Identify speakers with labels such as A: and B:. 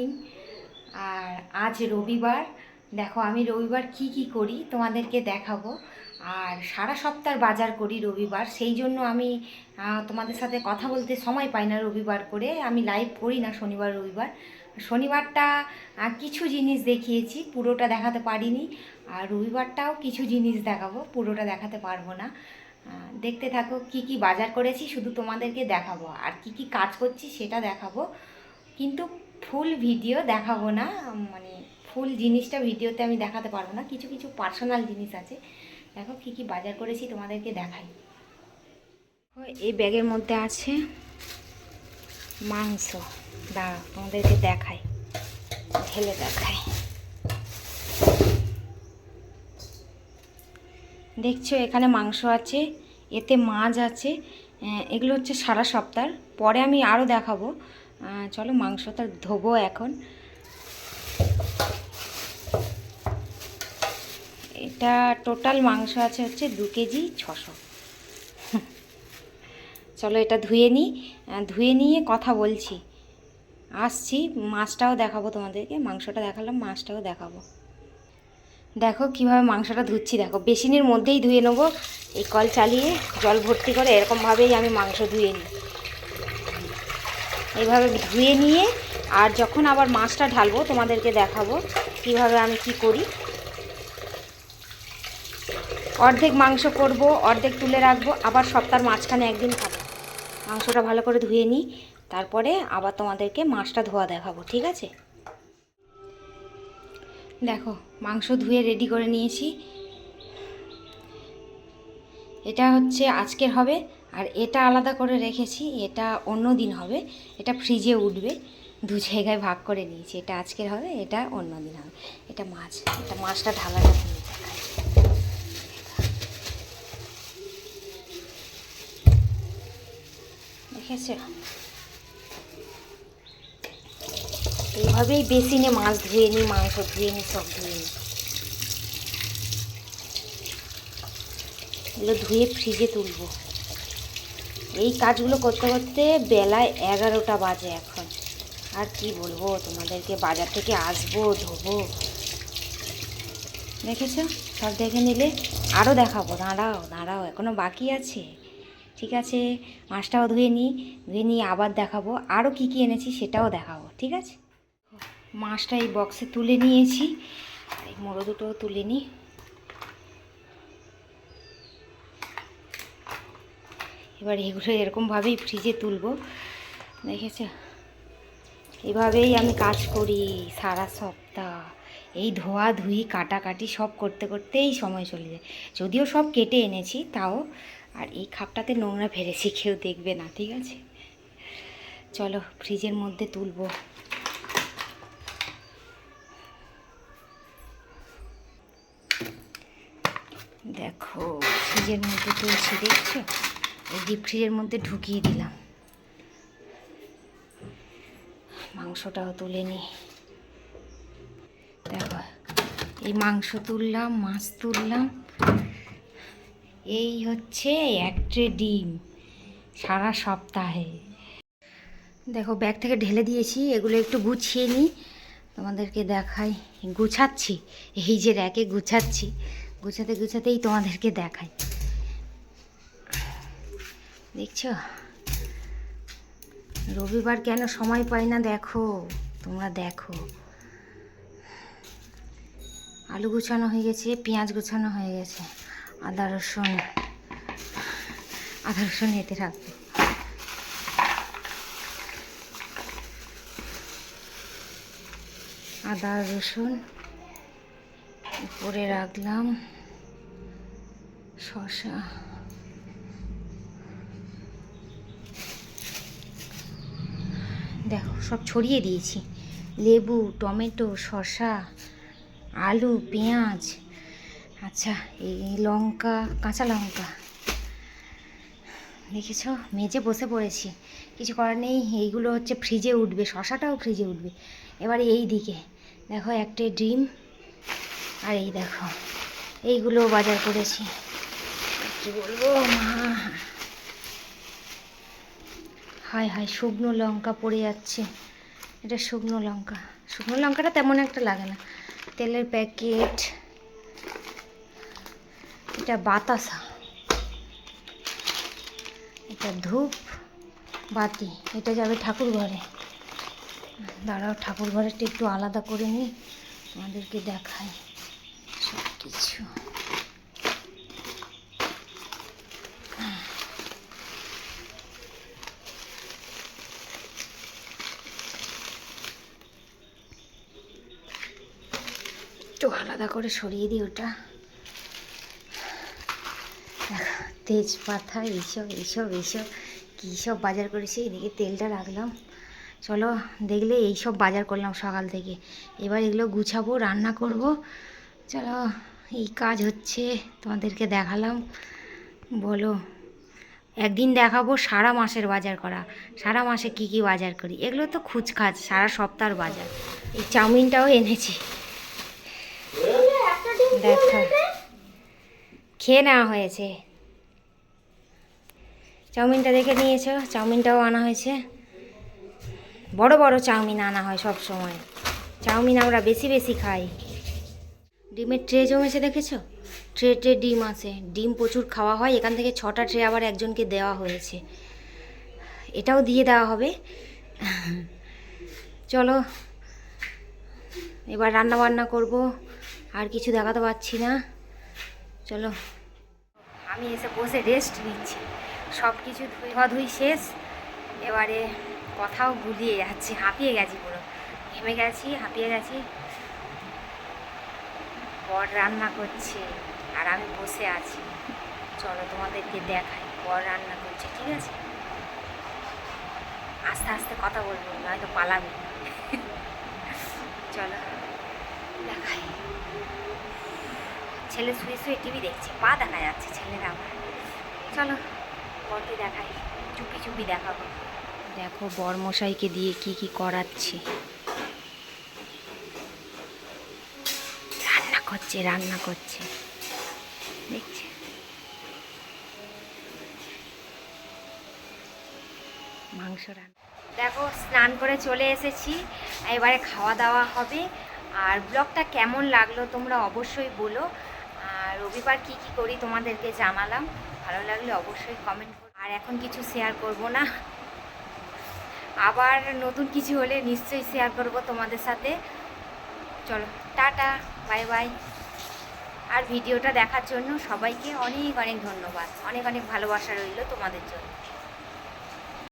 A: Morning. আর আজ রবিবার। দেখো, আমি রবিবার কি কি করি তোমাদেরকে দেখাবো। আর সারা সপ্তাহ বাজার করি রবিবার। সেই জন্য আমি তোমাদের সাথে কথা বলতে সময় পাই না রবিবার করে। আমি লাইভ করি না শনিবার, রবিবার। শনিবারটা কিছু জিনিস দেখিয়েছি, পুরোটা দেখাতে পারিনি। আর রবিবারটাও কিছু জিনিস দেখাবো, পুরোটা দেখাতে পারব না। দেখতে থাকো কি কি বাজার করেছি, শুধু তোমাদেরকে দেখাবো। আর কি কি কাজ করছি সেটা দেখাবো। কিন্তু ফুল ভিডিও দেখাবো না মানে ফুল জিনিসটা ভিডিওতে আমি দেখাতে পারব না, কিছু কিছু পার্সোনাল জিনিস আছে। দেখো কি কি বাজার করেছি, তোমাদেরকে দেখাই। এই ব্যাগের মধ্যে আছে মাংস। দাঁড়া, তোমাদেরকে দেখাই, ঢেলে দেখাই। দেখছ, এখানে মাংস আছে, এতে মাছ আছে এগুলো হচ্ছে সারা সপ্তাহ পরে আমি আরও দেখাবো। চলো মাংসটা ধোবো এখন। এটা টোটাল মাংস আছে হচ্ছে দু কেজি ছশো। চলো এটা ধুয়ে নিই ধুয়ে নিয়ে কথা বলছি। আসছি, মাছটাও দেখাবো তোমাদেরকে, মাংসটা দেখালাম, মাছটাও দেখাবো। দেখো কীভাবে মাংসটা ধুচ্ছি, দেখো বেসিনের মধ্যেই ধুয়ে নেব, এই কল চালিয়ে জল ভর্তি করে এরকমভাবেই আমি মাংস ধুয়ে নিই। এইভাবে ধুয়ে নিয়ে আর যখন আবার মাছটা ঢালবো, তোমাদেরকে দেখাবো কীভাবে আমি কি করি। অর্ধেক মাংস করব, অর্ধেক তুলে রাখব, আবার সপ্তাহের মাঝখানে একদিন খাব। মাংসটা ভালো করে ধুয়ে নিই, তারপরে আবার তোমাদেরকে মাছটা ধোয়া দেখাবো, ঠিক আছে? দেখো, মাংস ধুয়ে রেডি করে নিয়েছি। এটা হচ্ছে আজকের হবে আর এটা আলাদা করে রেখেছি, এটা অন্য দিন হবে, এটা ফ্রিজে উঠবে, দু জায়গায় ভাগ করে নিয়েছি, এটা আজকের হবে, এটা অন্য দিন হবে। এটা মাছ, এটা মাছটা দেখাই। দেখেছ? এইভাবেই বেসিনে মাছ ধুয়ে নিই, মাংস ধুয়ে নিই, সব ধুয়ে নিই। এগুলো ধুয়ে ফ্রিজে তুলবো। এই কাজগুলো করতে করতে বেলায় এগারোটা বাজে এখন। আর কি বলব, তোমাদেরকে বাজার থেকে আসব, ধোবো। দেখেছ? সব দেখে নিলে আরও দেখাবো। দাঁড়াও দাঁড়াও এখনও বাকি আছে। ঠিক আছে, মাছটাও ধুয়ে নিই ধুয়ে নিয়ে আবার দেখাবো। আরও কী কী এনেছি সেটাও দেখাবো, ঠিক আছে? মাছটা এই বক্সে তুলে নিয়েছি। এই মোড়ো দুটোও তুলে নিই এবার এগুলো এরকমভাবেই ফ্রিজে তুলবো। দেখেছ? এভাবেই আমি কাজ করি সারা সপ্তাহ। এই ধোয়া ধুই, কাটাকাটি সব করতে করতেই সময় চলে যায়। যদিও সব কেটে এনেছি তাও, আর এই খাপটাতে নোংরা ফেলেছি, কেউ দেখবে না, ঠিক আছে? চলো ফ্রিজের মধ্যে তুলবো। দেখো ফ্রিজের মধ্যে তুলছি, দেখছ? এই ডিপ ফ্রিজের মধ্যে ঢুকিয়ে দিলাম। মাংসটাও তুলে নিই দেখো, এই মাংস তুললাম, মাছ তুললাম। এই হচ্ছে এক ট্রে ডিম সারা সপ্তাহে। দেখো ব্যাগ থেকে ঢেলে দিয়েছি, এগুলো একটু গুছিয়ে নিই তোমাদেরকে দেখাই, গুছাচ্ছি, এই যে র্যাকে গুছাচ্ছি। গুছাতে, গুছাতেই তোমাদেরকে দেখাই। দেখছ? রবিবার কেন সময় পাই না দেখো? তোমরা দেখো। আলু গুছানো হয়ে গেছে, পেঁয়াজ গুছানো হয়ে গেছে। আদা, রসুন আদা, রসুন এতে রাখব। আদা, রসুন উপরে রাখলাম। শসা। দেখো, সব ছড়িয়ে দিয়েছি। লেবু, টমেটো, শসা, আলু, পেঁয়াজ আচ্ছা এই লঙ্কা, কাঁচা লঙ্কা। দেখেছ? মেজে বসে পড়েছি। কিছু করার নেই, এইগুলো হচ্ছে ফ্রিজে উঠবে শশাটাও ফ্রিজে উঠবে। এবার এই দিকে। দেখো, একটা ডিম, আর এই দেখো, এইগুলো বাজার করেছি। কি বলব, মা? হায় হায়, শুকনো লঙ্কা পড়ে যাচ্ছে। এটা শুকনো লঙ্কা। শুকনো লঙ্কাটা তেমন একটা লাগে না। তেলের প্যাকেট, এটা বাতাসা। এটা ধূপ, বাতি, এটা যাবে ঠাকুর ঘরে দাঁড়াও ঠাকুর ঘরেরটা একটু আলাদা করে নিই। তোমাদেরকে দেখায় সব কিছু আলাদা করে সরিয়ে দিই ওটা। তেজপাতা, এইসব এইসব এইসব, কী সব বাজার করেছি, এদিকে তেলটা রাখলাম। চলো, দেখলে এই সব বাজার করলাম সকাল থেকে। এবার এগুলো গুছাবো, রান্না করব। চলো, এই কাজ হচ্ছে, তোমাদেরকে দেখালাম। বলো, একদিন দেখাবো সারা মাসের বাজার করা। সারা মাসে কি কি বাজার করি? এগুলো তো খুচখাচ, সারা সপ্তাহের বাজার। এই চাউমিনটাও এনেছি। দেখো। খেয়ে নেওয়া হয়েছে। চাউমিনটা দেখে নিয়েছো? চাউমিনটাও আনা হয়েছে। বড় বড় চাউমিন আনা হয় সব সময়। চাউমিন আমরা বেশি বেশি খাই। ডিমের ট্রে জমেছে দেখেছ? ট্রে ট্রে ডিম আছে। ডিম প্রচুর খাওয়া হয়। এখান থেকে ছটা ট্রে আবার একজনকে দেওয়া হয়েছে। এটাও দিয়ে দেওয়া হবে। চলো, এবার রান্না বান্না করব। আর কিছু দেখাতে পারছি না। চলো। আমি এসে বসে রেস্ট নিচ্ছি। সব কিছু ধোয়া ধুই শেষ। এবারে কথাও গুলিয়ে যাচ্ছি। হাঁপিয়ে গেছি পুরো। ঘেমে গেছি, হাঁপিয়ে গেছি। বর রান্না করছে আর আমি বসে আছি। চলো তোমাদেরকে দেখাই। বর রান্না করছে, ঠিক আছে? আস্তে আস্তে কথা বলব, নয়তো পালাবে। চলো, দেখাই। ছেলে শুয়ে শুয়ে টিভি দেখছে পা দেখা যাচ্ছে ছেলের আমার চলো বরকে দেখাই চুপি চুপি দেখাবো। দেখো বরমশাইকে দিয়ে কি কি করাচ্ছি। রান্না করছে রান্না করছে। দেখছে। মাংস রান্না। দেখো স্নান করে চলে এসেছি। এবারে খাওয়া দাওয়া হবে। আর ব্লগটা কেমন লাগল তোমরা অবশ্যই বলো। রবিবার কি কি করি তোমাদেরকে জানালাম। ভালো লাগলে অবশ্যই কমেন্ট করো। আর এখন কিছু শেয়ার করব না। আবার নতুন কিছু হলে নিশ্চয়ই শেয়ার করব তোমাদের সাথে। চলো, টাটা বাই বাই আর ভিডিওটা দেখার জন্য সবাইকে অনেক অনেক ধন্যবাদ। অনেক অনেক ভালোবাসা রইল তোমাদের জন্য।